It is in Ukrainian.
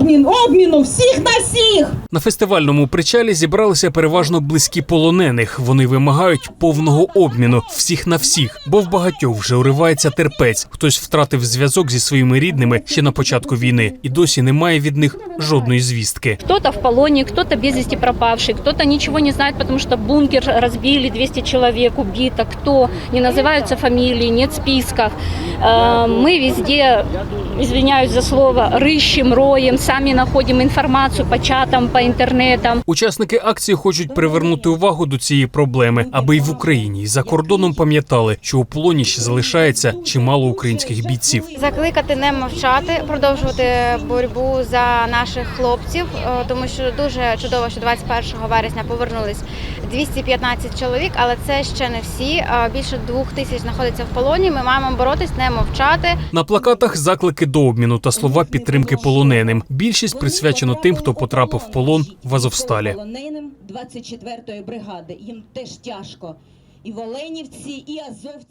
обмін, обміну всіх на всіх. На фестивальному причалі зібралися переважно близькі полонених. Вони вимагають повного обміну всіх на всіх, бо в багатьох вже уривається терпець. Хтось втратив зв'язок зі своїми рідними ще на початку війни, і досі немає від них жодної звістки. Кто-то в полоне, кто-то без вести пропавший, кто-то ничего не знает, потому что бункер разбили, 200 человек убито, кто, не называются фамилии, нет списков. Э, Мы везде, извиняюсь за слово, рыщем, роем, сами находим информацию по чатам, по интернетам. Учасники акції хочуть привернути увагу до цієї проблеми, аби й в Україні, і за кордоном пам'ятали, що у полоні ще залишається чимало українських бійців. Закликати не мовчати, продовжувати боротьбу за наших хлопців, е, тому що дуже чудово, що 21 вересня повернулись 215 чоловік, але це ще не всі. Е, Більше двох тисяч знаходиться в полоні. Ми маємо боротись, не мовчати. На плакатах заклики до обміну та слова підтримки полоненим. Більшість присвячено тим, хто потрапив в полон в Азовсталі. Полоненим 24-ї бригади. Їм теж тяжко. І в Оленівці, і Азовці.